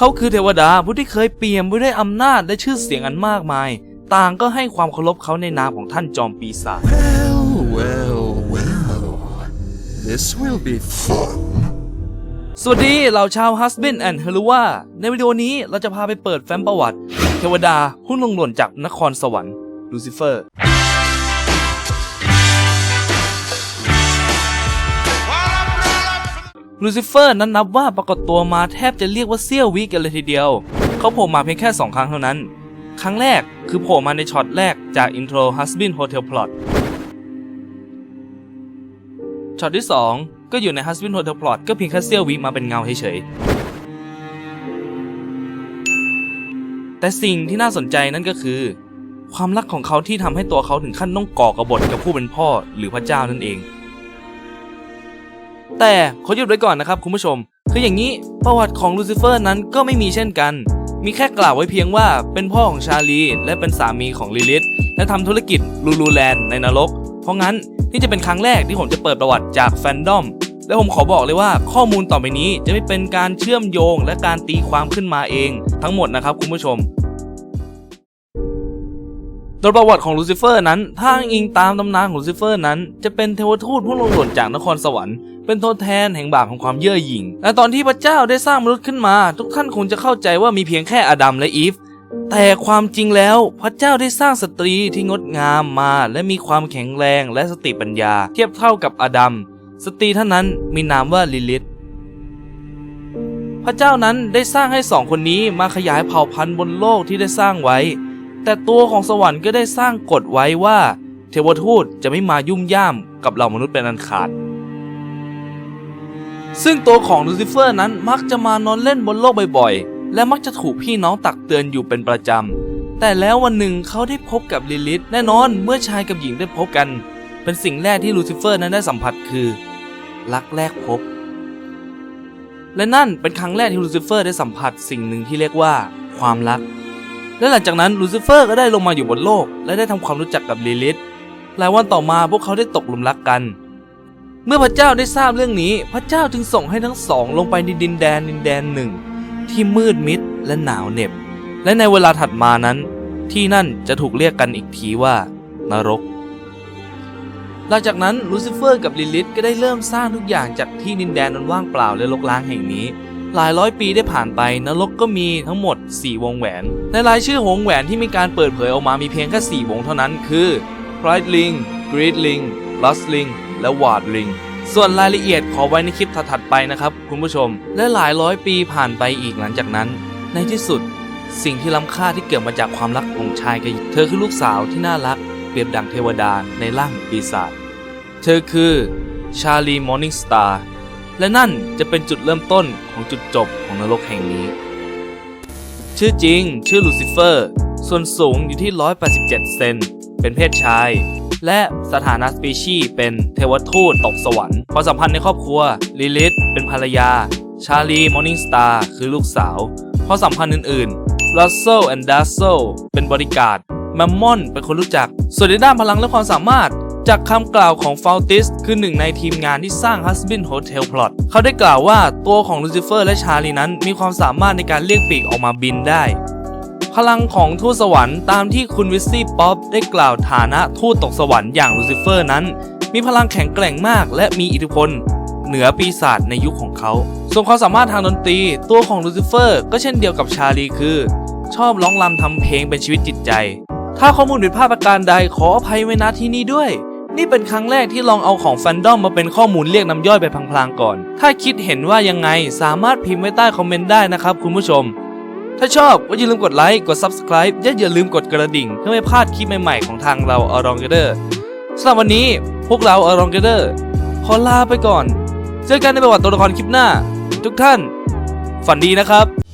เขาคือเทวดาผู้ที่เคยเปี่ยมไปด้วยอำนาจและชื่อเสียงอันมากมาย ต่างก็ให้ความเคารพเขาในนามของท่านจอมปีศาจ Well, well, well. This will be fun. สวัสดีเหล่าชาวฮัสบินแอนด์เฮลูวาในวิดีโอนี้เราจะพาไปเปิดแฟ้มประวัติ เทวดาผู้ลงหล่นจากนครสวรรค์ลูซิเฟอร์ ลูซิเฟอร์นั้นนับว่าปรากฏตัวมาแทบจะเรียกว่าเสี้ยววิกันเลยทีเดียว เขาโผล่มาเพียงแค่ 2 ครั้งเท่านั้น ครั้งแรกคือโผล่มาในช็อตแรกจากอินโทร Husband Hotel Plot ช็อตที่ 2 ก็อยู่ใน Husband Hotel Plot ก็เพียงแค่เสี้ยววิมาเป็นเงาเฉยๆ แต่สิ่งที่น่าสนใจนั่นก็คือ ความรักของเขาที่ทำให้ตัวเขาถึงขั้นต้องก่อกบฏกับผู้เป็นพ่อหรือพระเจ้านั่นเอง แต่ขอหยุดไว้ก่อนนะครับคุณผู้ชม คืออย่างนี้ประวัติของลูซิเฟอร์นั้นก็ไม่มีเช่นกัน มีแค่กล่าวไว้เพียงว่าเป็นพ่อของชาลี และเป็นสามีของลิลิธและทำธุรกิจลูลูแลนด์ในนรก เพราะงั้นนี่จะเป็นครั้งแรกที่ผมจะเปิดประวัติจากแฟนดอมและผมขอบอกเลยว่าข้อมูลต่อไปนี้จะไม่เป็นการเชื่อมโยงและการตีความขึ้นมาเอง ทั้งหมดนะครับคุณผู้ชม โดยประวัติของลูซิเฟอร์นั้นถ้างอิงตามตำนานของลูซิเฟอร์นั้น จะเป็นเทวทูตผู้ลงหล่นจากนครสวรรค์ เป็นตัวแทนแห่งบาปของความเย่อหยิ่ง และตอนที่พระเจ้าได้สร้างมนุษย์ขึ้นมา ทุกท่านคงจะเข้าใจว่ามีเพียงแค่อดัมและอีฟ แต่ความจริงแล้วพระเจ้าได้สร้างสตรีที่งดงามมา และมีความแข็งแรงและสติปัญญา เทียบเท่ากับอดัม สตรีท่านนั้นมีนามว่าลิลิธพระเจ้านั้นได้สร้างให้สองคนนี้มาขยายเผ่าพันธุ์บนโลกที่ได้สร้างไว้ แต่ตัวของสวรรค์ก็ได้สร้างกฎไว้ว่า เทวทูตจะไม่มายุ่มย่ามกับเหล่ามนุษย์เป็นอันขาด ซึ่งตัวของลูซิเฟอร์นั้นมักจะมานอนเล่นบนโลกบ่อยๆ และมักจะถูกพี่น้องตักเตือนอยู่เป็นประจำ แต่แล้ววันหนึ่งเขาได้พบกับลิลิธแน่นอนเมื่อชายกับหญิงได้พบกัน เป็นสิ่งแรกที่ลูซิเฟอร์นั้นได้สัมผัสคือ รักแรกพบ และนั่นเป็นครั้งแรกที่ลูซิเฟอร์ได้สัมผัสสิ่งหนึ่งที่เรียกว่า ความรัก และหลังจากนั้นลูซิเฟอร์ก็ได้ลงมาอยู่บนโลก และได้ทำความรู้จักกับลิลิธหลายวันต่อมาพวกเขาได้ตกหลุมรักกัน เมื่อพระเจ้าได้ทราบเรื่องนี้ พระเจ้าจึงส่งให้ทั้งสองลงไปในดินแดนดินแดนหนึ่ง ที่มืดมิดและหนาวเหน็บ และในเวลาถัดมานั้น ที่นั่นจะถูกเรียกกันอีกทีว่านรก หลังจากนั้นลูซิเฟอร์กับลิลิธก็ได้เริ่มสร้างทุกอย่างจากที่ดินแดนนั้นว่างเปล่าและรกร้างแห่งนี้ หลายร้อยปีได้ผ่านไปนรกก็มีทั้งหมด 4 วงแหวน ในรายชื่อวงแหวนที่มีการเปิดเผยออกมามีเพียงแค่4วงเท่านั้น คือ Pride Ring Greed Ring Lust Ring และ Ward Ring ส่วนรายละเอียดขอไว้ในคลิปถัดๆไปนะครับคุณผู้ชม และหลายร้อยปีผ่านไปอีกหลังจากนั้น ในที่สุด สิ่งที่ล้ำค่าที่เกิดมาจากความรักของชายกับเธอคือลูกสาวที่น่ารัก เปรียบดังเทวดาในร่างปีศาจเธอคือชาลีมอร์นิงสตาร์และนั่นจะเป็นจุดเริ่มต้นของจุดจบของนรกแห่งนี้ ชื่อจริงชื่อลูซิเฟอร์ ส่วนสูงอยู่ที่ 187 เซน เป็นเพศชาย และสถานะสปีชีส์เป็นเทวทูตตกสวรรค์ความสัมพันธ์ในครอบครัวลิลิธเป็นภรรยา ชาลีมอร์นิงสตาร์คือลูกสาวความสัมพันธ์อื่นๆรัสเซลแอนด์ดัสเซลเป็นบริการแมมมอนเป็นคนรู้จัก ส่วนในด้านพลังและความสามารถจากคำกล่าวของฟาวติสคือหนึ่งในทีมงานที่สร้าง Husband Hotel Plot เขาได้กล่าวว่าตัวของลูซิเฟอร์และชาลีนั้นมีความสามารถในการเรียกปีกออกมาบินได้ พลังของทูตสวรรค์ตามที่คุณวิสซี่ป๊อปได้กล่าวฐานะทูตตกสวรรค์อย่างลูซิเฟอร์นั้น มีพลังแข็งแกร่งมากและมีอิทธิพล เหนือปีศาจในยุคของเขา ส่วนความสามารถทางดนตรี ตัวของลูซิเฟอร์ก็เช่นเดียวกับชาลีคือ ชอบร้องรำทำเพลงเป็นชีวิตจิตใจ ถ้าข้อมูลผิดพลาดประการใดขออภัยไว้ณที่นี้ด้วยนี่เป็นครั้งแรกที่ลองเอาของแฟนดอมมาเป็นข้อมูลเรียกน้ำย่อยไปพลางๆก่อน ถ้าคิดเห็นว่ายังไงสามารถพิมพ์ไว้ใต้คอมเมนต์ได้นะครับคุณผู้ชม ถ้าชอบก็อย่าลืมกดไลค์ กด Subscribe และอย่าลืมกดกระดิ่ง เพื่อไม่พลาดคลิปใหม่ๆของทางเราอารองเกเดอร์สำหรับวันนี้พวกเราอารองเกเดอร์ขอลาไปก่อน เจอกันในประวัติตัวละครคลิปหน้า ทุกท่าน ฝันดีนะครับ